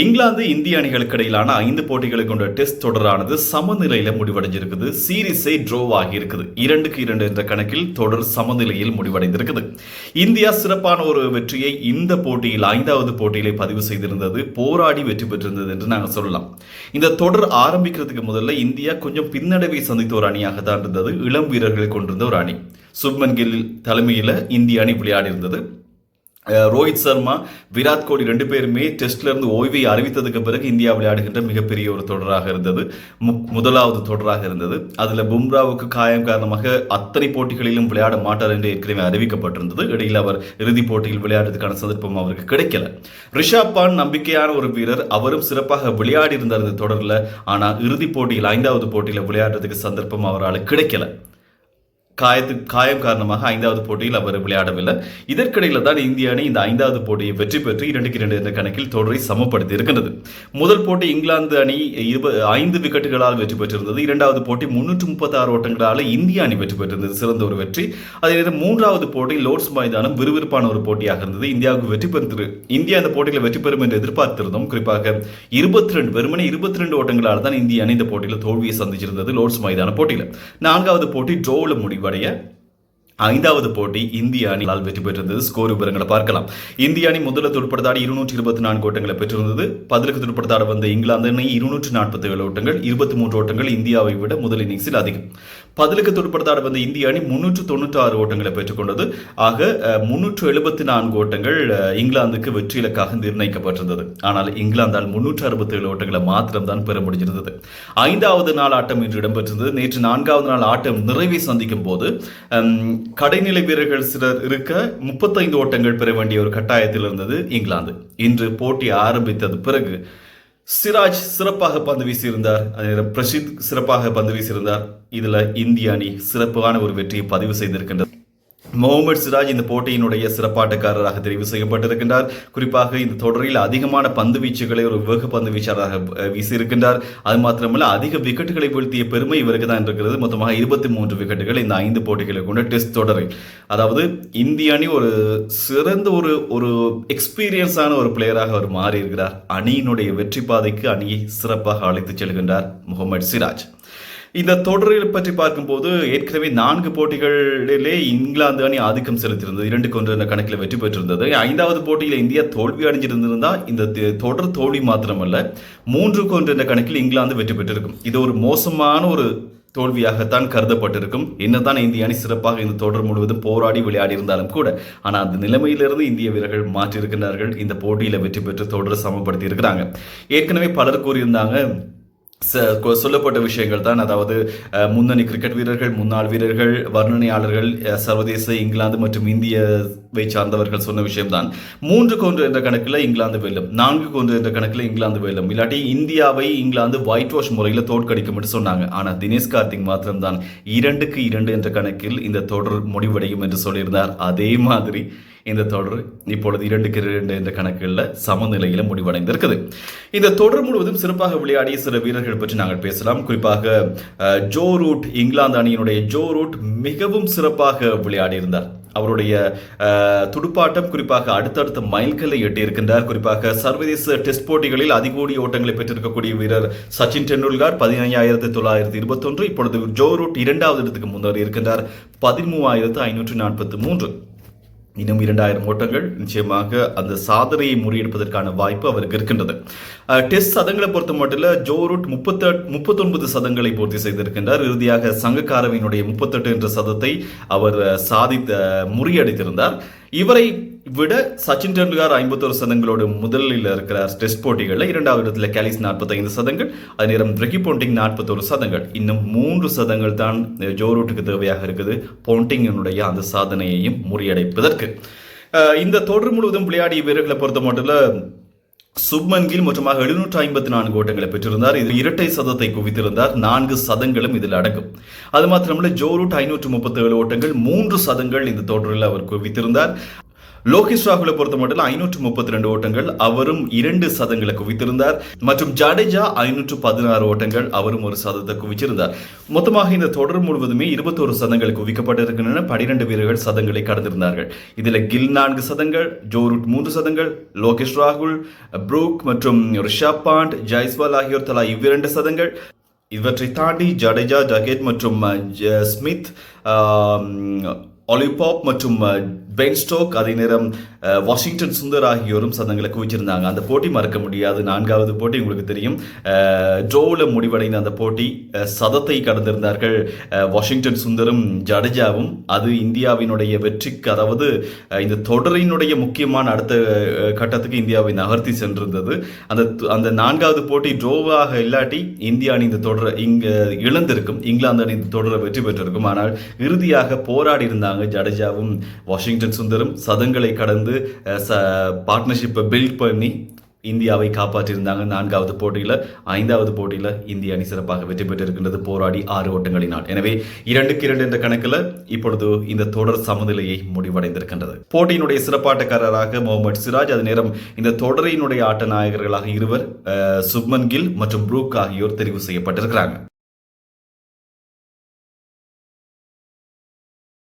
இங்கிலாந்து இந்திய அணிகளுக்கு இடையிலான ஐந்து போட்டிகளை கொண்ட டெஸ்ட் தொடரானது சமநிலையில முடிவடைஞ்சிருக்குது. சீரிஸை ட்ரோ ஆகி இருக்குது இரண்டுக்கு இரண்டு என்ற கணக்கில் தொடர் சமநிலையில் முடிவடைந்திருக்குது. இந்தியா சிறப்பான ஒரு வெற்றியை இந்த போட்டியில் ஐந்தாவது போட்டியிலே பதிவு செய்திருந்தது. போராடி வெற்றி பெற்றிருந்தது என்று நாங்கள் சொல்லலாம். இந்த தொடர் ஆரம்பிக்கிறதுக்கு முதல்ல இந்தியா கொஞ்சம் பின்னடைவை சந்தித்த ஒரு அணியாக தான் இருந்தது. இளம் வீரர்களை கொண்டிருந்த ஒரு அணி. சுப்மன் கில் தலைமையில் இந்திய அணி விளையாடி இருந்தது ரோஹித் சர்மா விராட் கோலி ரெண்டு பேருமே டெஸ்ட்ல இருந்து ஓய்வை அறிவித்ததுக்கு பிறகு இந்தியா விளையாடுகின்ற மிகப்பெரிய ஒரு தொடராக இருந்தது. முதலாவது தொடராக இருந்தது. அதுல பும்ராவுக்கு காயம் காரணமாக அத்தனை போட்டிகளிலும் விளையாட மாட்டார் என்று ஏற்கனவே அறிவிக்கப்பட்டிருந்தது. இடையில் அவர் இறுதிப் போட்டியில் விளையாடுறதுக்கான சந்தர்ப்பம் அவருக்கு கிடைக்கல. ரிஷாப் பான் நம்பிக்கையான ஒரு வீரர். அவரும் சிறப்பாக விளையாடி இருந்தார் இந்த தொடரில். ஆனா இறுதிப் போட்டியில் ஐந்தாவது போட்டியில் விளையாடுறதுக்கு சந்தர்ப்பம் அவரால் கிடைக்கல. காயத்து காயம் காரணமாக ஐந்தாவது போட்டியில் அவர் விளையாடவில்லை. இதற்கிடையில் தான் இந்திய அணி இந்த ஐந்தாவது போட்டியை வெற்றி பெற்று இரண்டுக்கு இரண்டு என்ற கணக்கில் தொடரை சமப்படுத்தி இருக்கின்றது. முதல் போட்டி இங்கிலாந்து அணி இருப ஐந்து விக்கெட்டுகளால் வெற்றி பெற்றிருந்தது. இரண்டாவது போட்டி முன்னூற்று முப்பத்தி ஆறு ஓட்டங்களால் இந்திய அணி வெற்றி பெற்றிருந்தது. சிறந்த ஒரு வெற்றி. அதே நேரம் மூன்றாவது போட்டி லோர்ட்ஸ் மைதானம் விறுவிறுப்பான ஒரு போட்டியாக இருந்தது. இந்தியாவுக்கு வெற்றி பெற்று இந்தியா இந்த போட்டியில் வெற்றி பெறும் என்று எதிர்பார்த்திருந்தோம். குறிப்பாக இருபத்தி ரெண்டு வெறுமனே இருபத்தி ரெண்டு ஓட்டங்களால் தான் இந்திய அணி இந்த போட்டியில் தோல்வியை சந்திச்சிருந்தது லோர்ட்ஸ் மைதான போட்டியில். நான்காவது போட்டி ட்ரோவில் everybody in. ஐந்தாவது போட்டி இந்திய அணியால் வெற்றி பெற்றிருந்தது. ஸ்கோர் விவரங்களை பார்க்கலாம். இந்திய அணி முதல்ல துடுப்படுத்தாடி இருநூற்றி இருபத்தி நான்கு ஓட்டங்களை பெற்றிருந்தது. பதிலுக்கு துடுப்படுத்தாட வந்த இங்கிலாந்து அணி இருநூற்றி நாற்பத்தி ஏழு ஓட்டங்கள் இருபத்தி மூன்று ஓட்டங்கள் இந்தியாவை விட முதல் இன்னிங்ஸில் அதிகம். பதிலுக்கு துடுப்படுத்தாட வந்த இந்திய அணி முன்னூற்று தொண்ணூற்றி ஆறு ஓட்டங்களை பெற்றுக்கொண்டது. ஆக முன்னூற்று எழுபத்தி நான்கு ஓட்டங்கள் இங்கிலாந்துக்கு வெற்றி இலக்காக நிர்ணயிக்கப்பட்டிருந்தது. ஆனால் இங்கிலாந்தால் முன்னூற்று அறுபத்தி ஏழு ஓட்டங்களை மாத்திரம்தான் பெற முடிஞ்சிருந்தது. ஐந்தாவது நாள் ஆட்டம் இன்று இடம்பெற்றிருந்தது. நேற்று நான்காவது நாள் ஆட்டம் நிறைவை சந்திக்கும் போது கடைநிலை வீரர்கள் சிலர் இருக்க முப்பத்தைந்து ஓட்டங்கள் பெற வேண்டிய ஒரு கட்டாயத்தில் இருந்தது இங்கிலாந்து. இன்று போட்டி ஆரம்பித்தது பிறகு சிராஜ் சிறப்பாக பந்து வீசியிருந்தார். அதே பிரசித் சிறப்பாக பந்து வீசியிருந்தார். இதுல இந்திய அணி சிறப்பான ஒரு வெற்றியை பதிவு செய்திருக்கின்றது. முகமது சிராஜ் இந்த போட்டியினுடைய சிறப்பாட்டக்காரராக தெரிவு செய்யப்பட்டிருக்கின்றார். குறிப்பாக இந்த தொடரில் அதிகமான பந்து வீச்சுகளை ஒரு வேக பந்து வீச்சாளராக வீசியிருக்கின்றார். அது மாத்திரமல்ல அதிக விக்கெட்டுகளை வீழ்த்திய பெருமை இவருக்கு தான் இருக்கிறது. மொத்தமாக இருபத்தி மூன்று விக்கெட்டுகள் இந்த ஐந்து போட்டிகளை கொண்ட டெஸ்ட் தொடரில். அதாவது இந்திய அணி ஒரு சிறந்த ஒரு ஒரு எக்ஸ்பீரியன்ஸான ஒரு பிளேயராக அவர் மாறி இருக்கிறார் அணியினுடைய வெற்றி பாதைக்கு அணியை சிறப்பாக அழைத்துச் செல்கின்றார் முகமது சிராஜ். இந்த தொடரில் பற்றி பார்க்கும்போது ஏற்கனவே நான்கு போட்டிகளிலே இங்கிலாந்து அணி ஆதிக்கம் செலுத்தியிருந்தது. இரண்டு கொன்று என்ற கணக்கில் வெற்றி பெற்றிருந்தது. ஐந்தாவது போட்டியில் இந்தியா தோல்வி அடைஞ்சிருந்திருந்தா இந்த தி- தொடர் தோல்வி மாத்திரமல்ல மூன்று கொன்று என்ற கணக்கில் இங்கிலாந்து வெற்றி பெற்றிருக்கும். இது ஒரு மோசமான ஒரு தோல்வியாகத்தான் கருதப்பட்டிருக்கும். என்னதான் இந்திய அணி சிறப்பாக இந்த தொடர் முழுவதும் போராடி விளையாடி இருந்தாலும் கூட ஆனால் அந்த நிலைமையிலிருந்து இந்திய வீரர்கள் மாற்றியிருக்கிறார்கள் இந்த போட்டியில் வெற்றி பெற்று தொடரை சமப்படுத்தி இருக்கிறாங்க ஏற்கனவே பலர் கூறியிருந்தாங்க சொல்லப்பட்ட விஷயங்கள் தான். அதாவது முன்னணி கிரிக்கெட் வீரர்கள் முன்னாள் வீரர்கள் வர்ணனையாளர்கள் சர்வதேச இங்கிலாந்து மற்றும் இந்தியவை சார்ந்தவர்கள் சொன்ன விஷயம்தான். மூன்று கொன்று என்ற கணக்கில் இங்கிலாந்து வெல்லும். நான்கு கொன்று என்ற கணக்கில் இங்கிலாந்து வெல்லும். இல்லாட்டி இந்தியாவை இங்கிலாந்து ஒயிட் வாஷ் முறையில் தோற்கடிக்கும் என்று சொன்னாங்க. ஆனால் தினேஷ் கார்த்திக் மாத்திரம்தான். இரண்டுக்கு இரண்டு என்ற கணக்கில் இந்த தொடர் முடிவடையும் என்று சொல்லியிருந்தார். அதே மாதிரி இந்த தொடர் இப்பொழுது இரண்டுக்கு இரண்டு என்ற கணக்கில் சமநிலையில் முடிவடைந்திருக்குது. இந்த தொடர் முழுவதும் சிறப்பாக விளையாடிய சில வீரர்கள் பற்றி நாங்கள் பேசலாம். குறிப்பாக ஜோ ரூட் இங்கிலாந்து அணியினுடைய ஜோ ரூட் மிகவும் சிறப்பாக விளையாடியிருந்தார். அவருடைய துடுப்பாட்டம் குறிப்பாக அடுத்தடுத்த மைல்கல்லை எட்டியிருக்கின்றார். குறிப்பாக சர்வதேச டெஸ்ட் போட்டிகளில் அதிகூடிய ஓட்டங்களை பெற்றிருக்கக்கூடிய வீரர் சச்சின் டெண்டுல்கர் பதினைஞ்சாயிரத்தி தொள்ளாயிரத்தி இருபத்தொன்று. இப்பொழுது ஜோ ரூட் இரண்டாவது இடத்துக்கு முன்னேறி இருக்கின்றார். பதிமூவாயிரத்து ஐநூற்று நாற்பத்தி மூன்று. இன்னும் இரண்டாயிரம் ஓட்டங்கள் நிச்சயமாக அந்த சாதனையை முறியெடுப்பதற்கான வாய்ப்பு அவருக்கு இருக்கின்றது. டெஸ்ட் சதங்களை பொறுத்த மட்டும் ஜோ ரூட் முப்பத்த முப்பத்தொன்பது சதங்களை பூர்த்தி செய்திருக்கின்றார். இறுதியாக சங்கக்காரவினுடைய முப்பத்தெட்டு என்ற சதத்தை அவர் சாதித்த முறியடித்திருந்தார். இவரை விட சச்சின் டெண்டுல்கர் ஐம்பத்தோரு சதங்களோடு முதலில் இருக்கிறார். டெஸ்ட் போட்டிகளில் இரண்டாவது இடத்துல கேலிஸ் நாற்பத்தைந்து சதங்கள் அதே நேரம் ரிக்கி போண்டிங் நாற்பத்தோரு சதங்கள். இன்னும் மூன்று சதங்கள் தான் ஜோ ரூட்டுக்கு தேவையாக இருக்குது. போண்டிங்கினுடைய அந்த சாதனையையும் முறியடைப்பதற்கு. இந்த தொடர் முழுவதும் விளையாடிய வீரர்களை பொறுத்த மட்டும் சுப்மன் கில் மொத்தமாக எழுநூற்று ஐம்பத்தி நான்கு ஓட்டங்களை பெற்றிருந்தார். இது இரட்டை சதத்தை குவித்திருந்தார். நான்கு சதங்களும் இதில் அடங்கும். அது மாத்திரமல்ல ஜோ ரூட் ஐநூற்று முப்பத்தி ஏழு ஓட்டங்கள் மூன்று சதங்கள் இந்த தொடரில் அவர் குவித்திருந்தார். லோகேஷ் ராகுலை பொறுத்த மட்டும் ஐநூற்று முப்பத்தி ரெண்டு ஓட்டங்கள் அவரும் இரண்டு சதங்களை குவித்திருந்தார். மற்றும் ஜடேஜா ஐநூற்று பதினாறு ஓட்டங்கள் அவரும் ஒரு சதத்தை குவிச்சிருந்தார். மொத்தமாக இந்த தொடர் முழுவதுமே இருபத்தோரு சதங்கள் குவிக்கப்பட்டிருக்கின்றன. பனிரெண்டு வீரர்கள் சதங்களை கடந்திருந்தார்கள். இதில் கில் நான்கு சதங்கள் ஜோரூட் மூன்று சதங்கள் லோகேஷ் ராகுல் ப்ரூக் மற்றும் ரிஷப் பாண்ட் ஜெய்ஸ்வால் ஆகியோர் தலா இவ்விரண்டு சதங்கள். இவற்றை தாண்டி ஜடேஜா ஜகேட் மற்றும் ஸ்மித் ஒலிபாப் மற்றும் பென் ஸ்டோக் அதே நேரம் வாஷிங்டன் சுந்தர் ஆகியோரும் சதங்களை குவிச்சிருந்தாங்க. அந்த போட்டி மறக்க முடியாது. நான்காவது போட்டி உங்களுக்கு தெரியும். ட்ரோவில் முடிவடைந்த அந்த போட்டி சதத்தை கடந்திருந்தார்கள் வாஷிங்டன் சுந்தரும் ஜடேஜாவும். அது இந்தியாவினுடைய வெற்றிக்கு அதாவது இந்த தொடரினுடைய முக்கியமான அடுத்த கட்டத்துக்கு இந்தியாவை நகர்த்தி சென்றிருந்தது. அந்த அந்த நான்காவது போட்டி ட்ரோவாக இல்லாட்டி இந்திய அணி இந்த தொடரை இங்கே இழந்திருக்கும். இங்கிலாந்து அணி இந்த தொடரை வெற்றி பெற்றிருக்கும். ஆனால் இறுதியாக போராடி இருந்தாங்க ஜடேஜாவும் வாஷிங்டன் சுந்தரும் சதங்களை கடந்து பார்ட்னர்ஷிப்பை பில்ட் பண்ணி இந்தியாவை காப்பாற்றியிருந்தாங்க நான்காவது போட்டியில். ஐந்தாவது போட்டியில் இந்திய அணி சிறப்பாக வெற்றி பெற்றிருக்கின்றது. போராடி ஆறு ஓட்டங்களினால் எனவே இரண்டுக்கு இரண்டு என்ற கணக்கில் இப்பொழுது இந்த தொடர் சமநிலையை முடிவடைந்திருக்கின்றது. போட்டியினுடைய சிறப்பாட்டக்காரராக முகமது சிராஜ் அது நேரம் இந்த தொடரினுடைய ஆட்ட நாயகர்களாக இருவர் அஹ், சுப்மன் கில் மற்றும் ப்ரூக் ஆகியோர் தெரிவு செய்யப்பட்டிருக்கிறாங்க.